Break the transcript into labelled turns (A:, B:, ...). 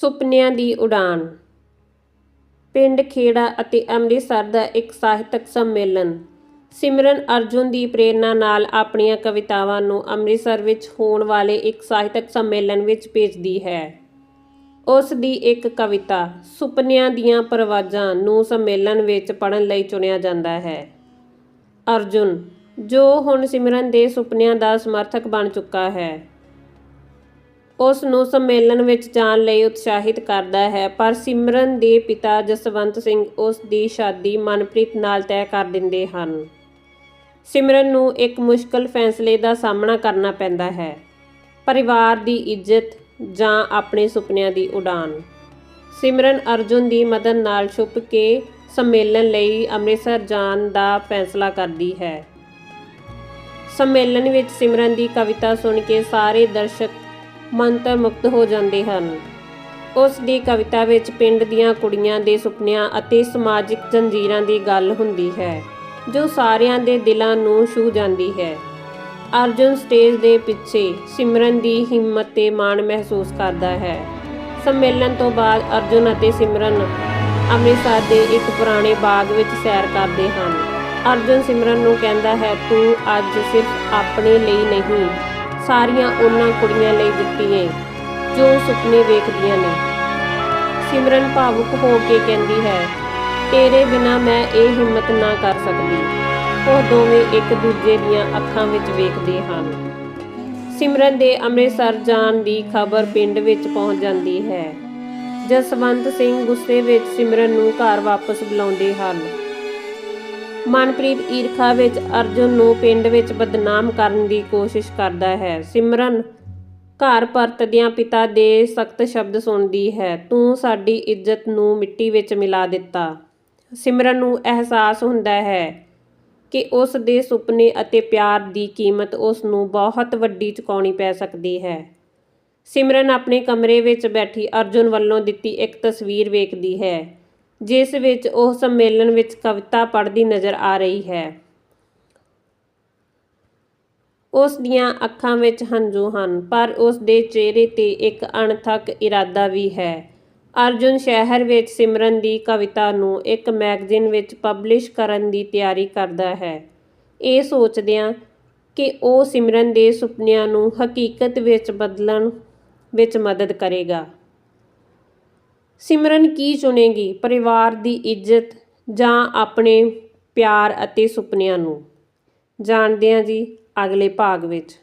A: ਸੁਪਨਿਆਂ ਦੀ ਉਡਾਨ। ਪਿੰਡ ਖੇੜਾ ਅਤੇ ਅੰਮ੍ਰਿਤਸਰ ਦਾ ਇੱਕ ਸਾਹਿਤਕ ਸੰਮੇਲਨ। ਸਿਮਰਨ ਅਰਜੁਨ ਦੀ ਪ੍ਰੇਰਣਾ ਨਾਲ ਆਪਣੀਆਂ ਕਵਿਤਾਵਾਂ ਨੂੰ ਅੰਮ੍ਰਿਤਸਰ ਵਿੱਚ ਹੋਣ ਵਾਲੇ ਇੱਕ ਸਾਹਿਤਕ ਸੰਮੇਲਨ ਵਿੱਚ ਭੇਜਦੀ ਹੈ। ਉਸ ਦੀ ਇੱਕ ਕਵਿਤਾ, ਸੁਪਨਿਆਂ ਦੀਆਂ ਪਰਵਾਜ਼ਾਂ ਨੂੰ ਸੰਮੇਲਨ ਵਿੱਚ ਪੜ੍ਹਨ ਲਈ ਚੁਣਿਆ ਜਾਂਦਾ ਹੈ। ਅਰਜੁਨ, ਜੋ ਹੁਣ ਸਿਮਰਨ ਦੇ ਸੁਪਨਿਆਂ ਦਾ ਸਮਰਥਕ ਬਣ ਚੁੱਕਾ ਹੈ ਉਸ ਨੂੰ ਸੰਮੇਲਨ ਵਿੱਚ ਜਾਣ ਲਈ ਉਤਸ਼ਾਹਿਤ ਕਰਦਾ ਹੈ, ਪਰ ਸਿਮਰਨ ਦੇ ਪਿਤਾ ਜਸਵੰਤ ਸਿੰਘ ਉਸ ਦੀ ਸ਼ਾਦੀ ਮਨਪ੍ਰੀਤ ਨਾਲ ਤੈਅ ਕਰ ਦਿੰਦੇ ਹਨ। ਸਿਮਰਨ ਨੂੰ ਇੱਕ ਮੁਸ਼ਕਲ ਫੈਸਲੇ ਦਾ ਸਾਹਮਣਾ ਕਰਨਾ ਪੈਂਦਾ ਹੈ। ਪਰਿਵਾਰ ਦੀ ਇੱਜ਼ਤ ਜਾਂ ਆਪਣੇ ਸੁਪਨਿਆਂ ਦੀ ਉਡਾਨ। ਸਿਮਰਨ ਅਰਜੁਨ ਦੀ ਮਦਦ ਨਾਲ ਛੁਪ ਕੇ ਸੰਮੇਲਨ ਲਈ ਅੰਮ੍ਰਿਤਸਰ ਜਾਣ ਦਾ ਫੈਸਲਾ ਕਰਦੀ ਹੈ। ਸੰਮੇਲਨ ਵਿੱਚ ਸਿਮਰਨ ਦੀ ਕਵਿਤਾ ਸੁਣ ਕੇ ਸਾਰੇ ਦਰਸ਼ਕ ਮੰਤਰ ਮੁਕਤ ਹੋ ਜਾਂਦੇ ਹਨ। ਉਸ ਦੀ ਕਵਿਤਾ ਵਿੱਚ ਪਿੰਡ ਦੀਆਂ ਕੁੜੀਆਂ ਦੇ ਸੁਪਨਿਆਂ ਅਤੇ ਸਮਾਜਿਕ ਜੰਜੀਰਾਂ ਦੀ ਗੱਲ ਹੁੰਦੀ ਹੈ, ਜੋ ਸਾਰਿਆਂ ਦੇ ਦਿਲਾਂ ਨੂੰ ਛੂ ਜਾਂਦੀ ਹੈ। ਅਰਜੁਨ ਸਟੇਜ ਦੇ ਪਿੱਛੇ ਸਿਮਰਨ ਦੀ ਹਿੰਮਤ ਤੇ ਮਾਣ ਮਹਿਸੂਸ ਕਰਦਾ ਹੈ। ਸੰਮੇਲਨ ਤੋਂ ਬਾਅਦ ਅਰਜੁਨ ਅਤੇ ਸਿਮਰਨ ਅੰਮ੍ਰਿਤਸਰ ਦੇ ਇੱਕ ਪੁਰਾਣੇ ਬਾਗ ਵਿੱਚ ਸੈਰ ਕਰਦੇ ਹਨ। ਅਰਜੁਨ ਸਿਮਰਨ ਨੂੰ ਕਹਿੰਦਾ ਹੈ, ਤੂੰ ਅੱਜ ਸਿਰਫ ਆਪਣੇ ਲਈ ਨਹੀਂ ਸਾਰੀਆਂ ਉਹਨਾਂ ਕੁੜੀਆਂ ਲਈ ਦਿੱਤੀ ਏ, ਜੋ ਸੁਪਨੇ ਵੇਖਦੀਆਂ ਨੇ। ਸਿਮਰਨ ਭਾਵੁਕ ਹੋ ਕੇ ਕਹਿੰਦੀ ਹੈ, ਤੇਰੇ ਬਿਨਾ ਮੈਂ ਇਹ ਹਿੰਮਤ ਨਾ ਕਰ ਸਕਦੀ। ਉਹ ਦੋਵੇਂ ਇੱਕ ਦੂਜੇ ਦੀਆਂ ਅੱਖਾਂ ਵਿੱਚ ਵੇਖਦੇ ਹਨ। ਸਿਮਰਨ ਦੇ ਅੰਮ੍ਰਿਤਸਰ ਜਾਣ ਦੀ ਖਬਰ ਪਿੰਡ ਵਿੱਚ ਪਹੁੰਚ ਜਾਂਦੀ ਹੈ। ਜਸਵੰਤ ਸਿੰਘ ਗੁੱਸੇ ਵਿੱਚ ਸਿਮਰਨ ਨੂੰ ਘਰ ਵਾਪਸ ਬੁਲਾਉਂਦੇ ਹਨ। ਮਨਪ੍ਰੀਤ ਈਰਖਾ ਵਿੱਚ ਅਰਜੁਨ ਨੂੰ ਪਿੰਡ ਵਿੱਚ ਬਦਨਾਮ ਕਰਨ ਦੀ ਕੋਸ਼ਿਸ਼ ਕਰਦਾ ਹੈ। ਸਿਮਰਨ, ਘਰ ਪਰਤਦਿਆਂ ਪਿਤਾ ਦੇ ਸਖਤ ਸ਼ਬਦ ਸੁਣਦੀ ਹੈ, ਤੂੰ ਸਾਡੀ ਇੱਜ਼ਤ ਨੂੰ ਮਿੱਟੀ ਵਿੱਚ ਮਿਲਾ ਦਿੱਤਾ। ਸਿਮਰਨ ਨੂੰ ਅਹਿਸਾਸ ਹੁੰਦਾ ਹੈ ਕਿ ਉਸ ਦੇ ਸੁਪਨੇ ਅਤੇ ਪਿਆਰ ਦੀ ਕੀਮਤ ਉਸ ਨੂੰ ਬਹੁਤ ਵੱਡੀ ਚੁਕਾਉਣੀ ਪੈ ਸਕਦੀ ਹੈ। ਸਿਮਰਨ ਆਪਣੇ ਕਮਰੇ ਵਿੱਚ ਬੈਠੀ ਅਰਜੁਨ ਵੱਲੋਂ ਦਿੱਤੀ ਇੱਕ ਤਸਵੀਰ ਵੇਖਦੀ ਹੈ। ਜਿਸ ਵਿੱਚ ਉਹ ਸੰਮੇਲਨ ਵਿੱਚ ਕਵਿਤਾ ਪੜ੍ਹਦੀ ਨਜ਼ਰ ਆ ਰਹੀ ਹੈ। ਉਸ ਦੀਆਂ ਅੱਖਾਂ ਵਿੱਚ ਹੰਝੂ ਹਨ, ਪਰ ਉਸ ਦੇ ਚਿਹਰੇ ਤੇ ਇੱਕ ਅਣਥੱਕ ਇਰਾਦਾ ਵੀ ਹੈ। ਅਰਜੁਨ ਸ਼ਹਿਰ ਵਿੱਚ ਸਿਮਰਨ ਦੀ ਕਵਿਤਾ ਨੂੰ ਇੱਕ ਮੈਗਜ਼ੀਨ ਵਿੱਚ ਪਬਲਿਸ਼ ਕਰਨ ਦੀ ਤਿਆਰੀ ਕਰਦਾ ਹੈ। ਇਹ ਸੋਚਦਿਆਂ ਕਿ ਉਹ ਸਿਮਰਨ ਦੇ ਸੁਪਨਿਆਂ ਨੂੰ ਹਕੀਕਤ ਵਿੱਚ ਬਦਲਣ ਵਿੱਚ ਮਦਦ ਕਰੇਗਾ। ਸਿਮਰਨ ਕੀ ਚੁਣੇਗੀ? ਪਰਿਵਾਰ ਦੀ ਇੱਜ਼ਤ ਜਾਂ ਆਪਣੇ ਪਿਆਰ ਅਤੇ ਸੁਪਨਿਆਂ ਨੂੰ? ਜਾਣਦੇ ਹਾਂ ਜੀ ਅਗਲੇ ਭਾਗ ਵਿੱਚ।